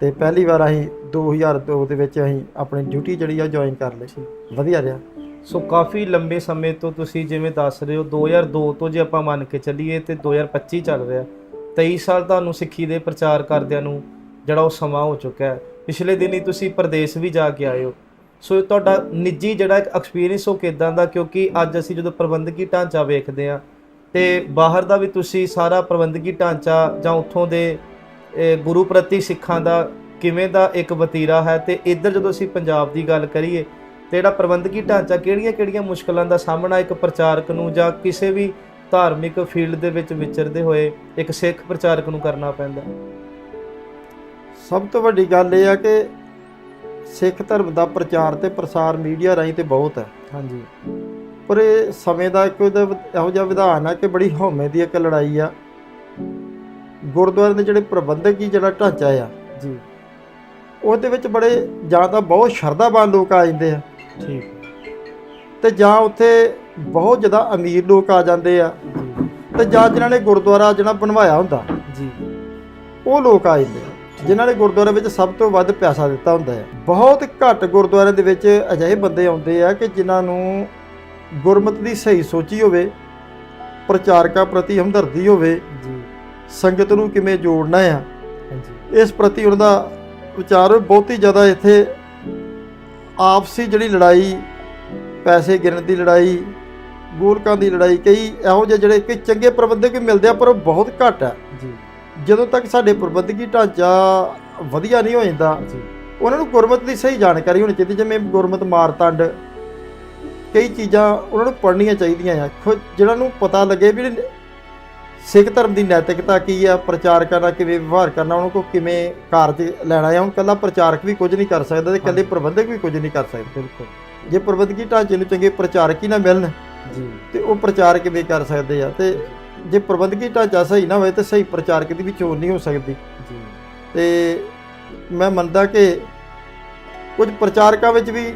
ਤੇ ਪਹਿਲੀ ਵਾਰ ਅਸੀਂ 2002 ਦੇ ਵਿੱਚ ਅਸੀਂ ਆਪਣੀ ਡਿਊਟੀ ਜਿਹੜੀ ਆ ਜੁਆਇਨ ਕਰ ਲਈ ਵਧੀਆ ਰਿਹਾ। ਸੋ ਕਾਫੀ ਲੰਬੇ ਸਮੇਂ ਤੋਂ ਤੁਸੀਂ ਜਿਵੇਂ ਦੱਸ ਰਹੇ ਹੋ 2002 ਤੋਂ ਜੇ ਆਪਾਂ ਮੰਨ ਕੇ ਚੱਲੀਏ ਤੇ 2025 ਚੱਲ ਰਿਹਾ। 23 ਸਾਲ ਤੁਹਾਨੂੰ ਸਿੱਖੀ ਦੇ ਪ੍ਰਚਾਰ ਕਰਦਿਆਂ ਨੂੰ ਜਿਹੜਾ ਉਹ ਸਮਾਂ ਹੋ ਚੁੱਕਾ ਹੈ। ਪਿਛਲੇ ਹੀ ਤੁਸੀਂ ਪ੍ਰਦੇਸ਼ ਵੀ ਜਾ ਕੇ ਆਏ ਹੋ। ਸੋ ਤੁਹਾਡਾ ਨਿੱਜੀ ਜਿਹੜਾ ਇੱਕ ਐਕਸਪੀਰੀਅੰਸ ਉਹ ਕਿਦਾਂ ਦਾ? ਕਿਉਂਕਿ ਅੱਜ ਅਸੀਂ ਜਦੋਂ ਪ੍ਰਬੰਧਕੀ ਢਾਂਚਾ ਵੇਖਦੇ ਆ ਤੇ ਬਾਹਰ ਦਾ ਵੀ ਤੁਸੀਂ ਸਾਰਾ ਪ੍ਰਬੰਧਕੀ ਢਾਂਚਾ ਜਾਂ ਉੱਥੋਂ ਦੇ ਗੁਰੂ ਪ੍ਰਤੀ ਸਿੱਖਾਂ ਦਾ ਕਿਵੇਂ ਦਾ ਇੱਕ ਵਤੀਰਾ ਹੈ ਤੇ ਇੱਧਰ ਜਦੋਂ ਅਸੀਂ ਪੰਜਾਬ ਦੀ ਗੱਲ ਕਰੀਏ ਤੇ ਜਿਹੜਾ ਪ੍ਰਬੰਧਕੀ ਢਾਂਚਾ ਕਿਹੜੀਆਂ-ਕਿਹੜੀਆਂ ਮੁਸ਼ਕਲਾਂ ਦਾ ਸਾਹਮਣਾ ਇੱਕ ਪ੍ਰਚਾਰਕ ਨੂੰ ਜਾਂ ਕਿਸੇ ਵੀ ਧਾਰਮਿਕ ਫੀਲਡ ਦੇ ਵਿੱਚ ਵਿਚਰਦੇ ਹੋਏ ਇੱਕ ਸਿੱਖ ਪ੍ਰਚਾਰਕ ਨੂੰ ਕਰਨਾ ਪੈਂਦਾ? ਸਭ ਤੋਂ ਵੱਡੀ ਗੱਲ ਇਹ ਆ ਕਿ ਸਿੱਖ ਧਰਮ ਦਾ ਪ੍ਰਚਾਰ ਤੇ ਪ੍ਰਸਾਰ ਮੀਡੀਆ ਰਾਹੀਂ ਤੇ ਬਹੁਤ ਹੈ। ਹਾਂਜੀ। ਪਰ ਇਹ ਸਮੇਂ ਦਾ ਇੱਕ ਉਹਦਾ ਇਹੋ ਜਿਹਾ ਵਿਧਾਨ ਹੈ ਕਿ ਬੜੀ ਹਉਮੈ ਦੀ ਇੱਕ ਲੜਾਈ ਆ। ਗੁਰਦੁਆਰੇ ਦੇ ਜਿਹੜੇ ਪ੍ਰਬੰਧਕ ਹੀ ਜਿਹੜਾ ਢਾਂਚਾ ਆ ਜੀ। ਉਹਦੇ ਵਿੱਚ ਬੜੇ ਜਾਂ ਤਾਂ ਬਹੁਤ ਸ਼ਰਧਾਵਾਨ ਲੋਕ ਆ ਜਾਂਦੇ ਆ। ਠੀਕ। ਤੇ ਜਾਂ ਉੱਥੇ ਬਹੁਤ ਜ਼ਿਆਦਾ ਅਮੀਰ ਲੋਕ ਆ ਜਾਂਦੇ ਆ। ਜੀ। ਤੇ ਜਾਂ ਜਿਨ੍ਹਾਂ ਨੇ ਗੁਰਦੁਆਰਾ ਜਿਹੜਾ ਬਣਵਾਇਆ ਹੁੰਦਾ ਜੀ। ਉਹ ਲੋਕ ਆ ਜਾਂਦੇ ਆ। ਜਿਨ੍ਹਾਂ ਨੇ ਗੁਰਦੁਆਰੇ ਵਿੱਚ ਸਭ ਤੋਂ ਵੱਧ ਪੈਸਾ ਦਿੱਤਾ ਹੁੰਦਾ ਹੈ ਬਹੁਤ ਘੱਟ ਗੁਰਦੁਆਰਿਆਂ ਦੇ ਵਿੱਚ ਅਜਿਹੇ ਬੰਦੇ ਆਉਂਦੇ ਆ ਕਿ ਜਿਨ੍ਹਾਂ ਨੂੰ ਗੁਰਮਤਿ ਦੀ ਸਹੀ ਸੋਚੀ ਹੋਵੇ ਪ੍ਰਚਾਰਕਾਂ ਪ੍ਰਤੀ ਹਮਦਰਦੀ ਹੋਵੇ ਜੀ। ਸੰਗਤ ਨੂੰ ਕਿਵੇਂ ਜੋੜਨਾ ਆ। ਹਾਂਜੀ। ਇਸ ਪ੍ਰਤੀ ਉਹਨਾਂ ਦਾ ਵਿਚਾਰ। ਬਹੁਤੀ ਜ਼ਿਆਦਾ ਇੱਥੇ ਆਪਸੀ ਜਿਹੜੀ ਲੜਾਈ ਪੈਸੇ ਗਿਣਨ ਦੀ ਲੜਾਈ ਗੋਲਕਾਂ ਦੀ ਲੜਾਈ ਕਈ ਇਹੋ ਜਿਹੇ ਜਿਹੜੇ ਕਿ ਚੰਗੇ ਪ੍ਰਬੰਧਕ ਵੀ ਮਿਲਦੇ ਆ ਪਰ ਉਹ ਬਹੁਤ ਘੱਟ ਆ। ਜੀ। ਜਦੋਂ ਤੱਕ ਸਾਡੇ ਪ੍ਰਬੰਧਕੀ ਢਾਂਚਾ ਵਧੀਆ ਨਹੀਂ ਹੋ ਜਾਂਦਾ ਉਹਨਾਂ ਨੂੰ ਗੁਰਮਤ ਦੀ ਸਹੀ ਜਾਣਕਾਰੀ ਹੋਣੀ ਚਾਹੀਦੀ ਜਿਵੇਂ ਗੁਰਮਤ ਮਾਰਤੰਡ ਕਈ ਚੀਜ਼ਾਂ ਉਹਨਾਂ ਨੂੰ ਪੜ੍ਹਨੀਆਂ ਚਾਹੀਦੀਆਂ ਆ। ਜਿਹਨਾਂ ਨੂੰ ਪਤਾ ਲੱਗੇ ਵੀ ਸਿੱਖ ਧਰਮ ਦੀ ਨੈਤਿਕਤਾ ਕੀ ਆ ਪ੍ਰਚਾਰਕਾਂ ਨਾਲ ਕਿਵੇਂ ਵਿਵਹਾਰ ਕਰਨਾ ਉਹਨਾਂ ਕੋ ਕਿਵੇਂ ਕਾਰਜ ਲੈਣਾ ਆ ਹੁਣ ਕੱਲਾ ਪ੍ਰਚਾਰਕ ਵੀ ਕੁਝ ਨਹੀਂ ਕਰ ਸਕਦਾ ਤੇ ਹਾਂਜੀ। ਪ੍ਰਬੰਧਕ ਵੀ ਕੁਝ ਨਹੀਂ ਕਰ ਸਕਦੇ। ਬਿਲਕੁਲ। ਜੇ ਪ੍ਰਬੰਧਕੀ ਢਾਂਚੇ ਨੂੰ ਚੰਗੇ ਪ੍ਰਚਾਰਕ ਹੀ ਨਾ ਮਿਲਣ ਜੀ। ਤੇ ਉਹ ਪ੍ਰਚਾਰ ਕਿਵੇਂ ਕਰ ਸਕਦੇ ਆ? ਤੇ ਜੇ ਪ੍ਰਬੰਧਕੀ ਢਾਂਚਾ ਸਹੀ ਨਾ ਹੋਵੇ ਤੇ ਸਹੀ ਪ੍ਰਚਾਰਕ ਦੀ ਵੀ ਚੋਣ ਨਹੀਂ ਹੋ ਸਕਦੀ। ਜੀ। ਤੇ ਮੈਂ ਮੰਨਦਾ ਕਿ ਕੁਝ ਪ੍ਰਚਾਰਕਾਂ ਵਿੱਚ ਵੀ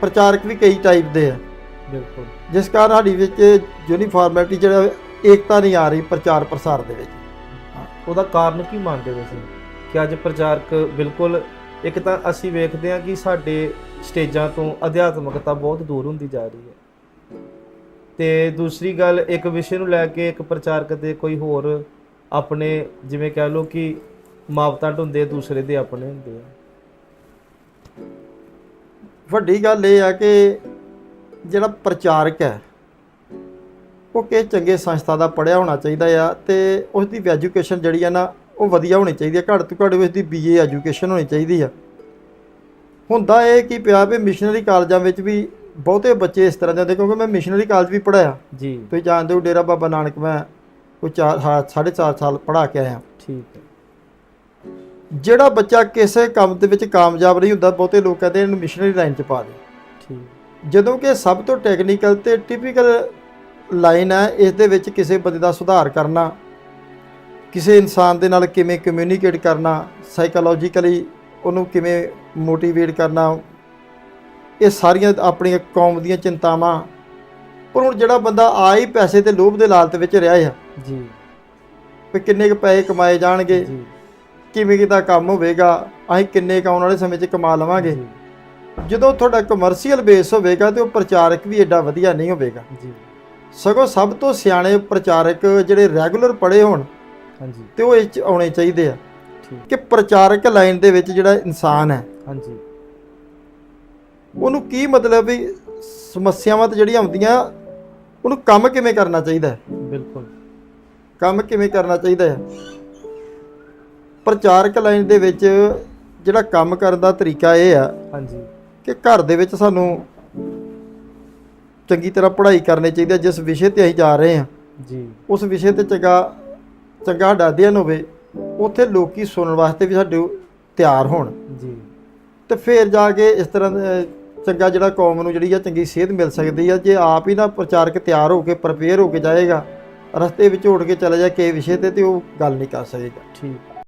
ਪ੍ਰਚਾਰਕ ਵੀ ਕਈ ਟਾਈਪ ਦੇ ਆ। ਬਿਲਕੁਲ। ਜਿਸ ਕਾਰਨ ਸਾਡੀ ਵਿੱਚ ਯੂਨੀਫਾਰਮੈਲਿਟੀ ਜਿਹੜਾ ਏਕਤਾ ਨਹੀਂ ਆ ਰਹੀ ਪ੍ਰਚਾਰ ਪ੍ਰਸਾਰ ਦੇ ਵਿੱਚ। ਉਹਦਾ ਕਾਰਨ ਕੀ ਮੰਨਦੇ ਹੋ ਤੁਸੀਂ? ਕਿ ਅੱਜ ਪ੍ਰਚਾਰਕ ਬਿਲਕੁਲ, ਇੱਕ ਤਾਂ ਅਸੀਂ ਵੇਖਦੇ ਹਾਂ ਕਿ ਸਾਡੇ ਸਟੇਜਾਂ ਤੋਂ ਅਧਿਆਤਮਕਤਾ ਬਹੁਤ ਦੂਰ ਹੁੰਦੀ ਜਾ ਰਹੀ ਹੈ। ਤੇ ਦੂਸਰੀ ਗੱਲ, ਇੱਕ ਵਿਸ਼ੇ ਨੂੰ ਲੈ ਕੇ ਇੱਕ ਪ੍ਰਚਾਰਕ ਦੇ ਕੋਈ ਹੋਰ ਆਪਣੇ, ਜਿਵੇਂ ਕਹਿ ਲਓ ਕਿ ਮਾਪਦੰਡ ਹੁੰਦੇ ਦੂਸਰੇ ਦੇ ਆਪਣੇ ਹੁੰਦੇ ਆ। ਵੱਡੀ ਗੱਲ ਇਹ ਆ ਕਿ ਜਿਹੜਾ ਪ੍ਰਚਾਰਕ ਹੈ ਉਹ ਕਿਸੇ ਚੰਗੇ ਸੰਸਥਾ ਦਾ ਪੜਿਆ ਹੋਣਾ ਚਾਹੀਦਾ ਆ ਤੇ ਉਸ ਦੀ ਐਜੂਕੇਸ਼ਨ ਜਿਹੜੀ ਆ ਨਾ ਉਹ ਵਧੀਆ ਹੋਣੀ ਚਾਹੀਦੀ ਆ। ਘੱਟ ਤੋਂ ਘੱਟ ਉਸ ਦੀ ਬੀਏ ਐਜੂਕੇਸ਼ਨ ਹੋਣੀ ਚਾਹੀਦੀ ਆ। ਹੁੰਦਾ ਇਹ ਕੀ ਪਿਆ ਵੀ ਮਿਸ਼ਨਰੀ ਕਾਲਜਾਂ ਵਿੱਚ ਵੀ ਬਹੁਤੇ ਬੱਚੇ ਇਸ ਤਰ੍ਹਾਂ ਦੇ ਹੁੰਦੇ ਕਿਉਂਕਿ ਮੈਂ ਮਿਸ਼ਨਰੀ ਕਾਲਜ ਵੀ ਪੜਾਇਆ ਜੀ। ਤੁਸੀਂ ਜਾਣਦੇ ਹੋ ਡੇਰਾ ਬਾਬਾ ਨਾਨਕ ਮੈਂ ਕੋਈ 4 ਸਾਢੇ ਚਾਰ ਸਾਲ ਪੜ੍ਹਾ ਕੇ ਆਇਆ। ਠੀਕ ਹੈ। ਜਿਹੜਾ ਬੱਚਾ ਕਿਸੇ ਕੰਮ ਦੇ ਵਿੱਚ ਕਾਮਯਾਬ ਨਹੀਂ ਹੁੰਦਾ ਬਹੁਤੇ ਲੋਕ ਕਹਿੰਦੇ ਇਹਨੂੰ ਮਿਸ਼ਨਰੀ ਲਾਈਨ 'ਚ ਪਾ ਦੇ ਠੀਕ। ਜਦੋਂ ਕਿ ਸਭ ਤੋਂ ਟੈਕਨੀਕਲ ਤੇ ਟਿਪੀਕਲ ਲਾਈਨ ਹੈ ਇਸ ਦੇ ਵਿੱਚ ਕਿਸੇ ਬੰਦੇ ਦਾ ਸੁਧਾਰ ਕਰਨਾ ਕਿਸੇ ਇਨਸਾਨ ਦੇ ਨਾਲ ਕਿਵੇਂ ਕਮਿਊਨੀਕੇਟ ਕਰਨਾ ਸਾਈਕੋਲੋਜੀਕਲੀ ਉਹਨੂੰ ਕਿਵੇਂ ਮੋਟੀਵੇਟ ਕਰਨਾ ਇਹ ਸਾਰੀਆਂ ਆਪਣੀਆਂ ਕੌਮ ਦੀਆਂ ਚਿੰਤਾਵਾਂ ਪਰ ਹੁਣ ਜਿਹੜਾ ਬੰਦਾ ਆ ਹੀ ਪੈਸੇ ਤੇ ਲੋਭ ਦੇ ਲਾਲਚ ਵਿੱਚ ਰਿਹਾ ਆ ਜੀ। ਵੀ ਕਿੰਨੇ ਕੁ ਪੈਸੇ ਕਮਾਏ ਜਾਣਗੇ ਜੀ। ਕਿਵੇਂ ਕਿਦਾ ਕੰਮ ਹੋਵੇਗਾ ਅਸੀਂ ਕਿੰਨੇ ਕੁ ਆਉਣ ਵਾਲੇ ਸਮੇਂ 'ਚ ਕਮਾ ਲਵਾਂਗੇ। ਜਦੋਂ ਤੁਹਾਡਾ ਕਮਰਸ਼ੀਅਲ ਬੇਸ ਹੋਵੇਗਾ ਤੇ ਉਹ ਪ੍ਰਚਾਰਕ ਵੀ ਐਡਾ ਵਧੀਆ ਨਹੀਂ ਹੋਵੇਗਾ। ਜੀ। ਸਗੋਂ ਸਭ ਤੋਂ ਸਿਆਣੇ ਪ੍ਰਚਾਰਕ ਜਿਹੜੇ ਰੈਗੂਲਰ ਪੜ੍ਹੇ ਹੋਣ ਹਾਂਜੀ। ਤੇ ਉਹ ਇਹ 'ਚ ਆਉਣੇ ਚਾਹੀਦੇ ਆ ਠੀਕ। ਕਿ ਪ੍ਰਚਾਰਕ ਲਾਈਨ ਦੇ ਵਿੱਚ ਜਿਹੜਾ ਇਨਸਾਨ ਹੈ। ਹਾਂਜੀ। ਉਹਨੂੰ ਕੀ ਮਤਲਬ ਵੀ ਸਮੱਸਿਆਵਾਂ ਤੇ ਜਿਹੜੀਆਂ ਆਉਂਦੀਆਂ ਉਹਨੂੰ ਕੰਮ ਕਿਵੇਂ ਕਰਨਾ ਚਾਹੀਦਾ ਹੈ? ਬਿਲਕੁਲ। ਕੰਮ ਕਿਵੇਂ ਕਰਨਾ ਚਾਹੀਦਾ ਹੈ? ਪ੍ਰਚਾਰਕ ਲਾਈਨ ਦੇ ਵਿੱਚ ਜਿਹੜਾ ਕੰਮ ਕਰਨ ਦਾ ਤਰੀਕਾ ਇਹ ਆ ਹਾਂਜੀ। ਕਿ ਘਰ ਦੇ ਵਿੱਚ ਸਾਨੂੰ ਚੰਗੀ ਤਰ੍ਹਾਂ ਪੜ੍ਹਾਈ ਕਰਨੀ ਚਾਹੀਦੀ ਹੈ ਜਿਸ ਵਿਸ਼ੇ ਤੇ ਅਸੀਂ ਜਾ ਰਹੇ ਹਾਂ। ਜੀ। ਉਸ ਵਿਸ਼ੇ ਤੇ ਚੰਗਾ ਚੰਗਾ ਸਾਡਾ ਅਧਿਐਨ ਹੋਵੇ ਉੱਥੇ ਲੋਕੀ ਸੁਣਨ ਵਾਸਤੇ ਵੀ ਸਾਡੇ ਤਿਆਰ ਹੋਣ। ਜੀ। ਤੇ ਫਿਰ ਜਾ ਕੇ ਇਸ ਤਰ੍ਹਾਂ ਚੰਗਾ ਜਿਹੜਾ ਕੌਮ ਨੂੰ ਜਿਹੜੀ ਆ ਚੰਗੀ ਸੇਧ ਮਿਲ ਸਕਦੀ ਆ ਜੇ ਆਪ ਹੀ ਨਾ ਪ੍ਰਚਾਰਕ ਤਿਆਰ ਹੋ ਕੇ ਪ੍ਰਪੇਅਰ ਹੋ ਕੇ ਜਾਏਗਾ ਰਸਤੇ ਵਿੱਚ ਉੱਡ ਕੇ ਚਲਾ ਜਾ ਕੇ ਵਿਸ਼ੇ ਤੇ ਤੇ ਉਹ ਗੱਲ ਨਹੀਂ ਕਰ ਸਕੇਗਾ। ਠੀਕ।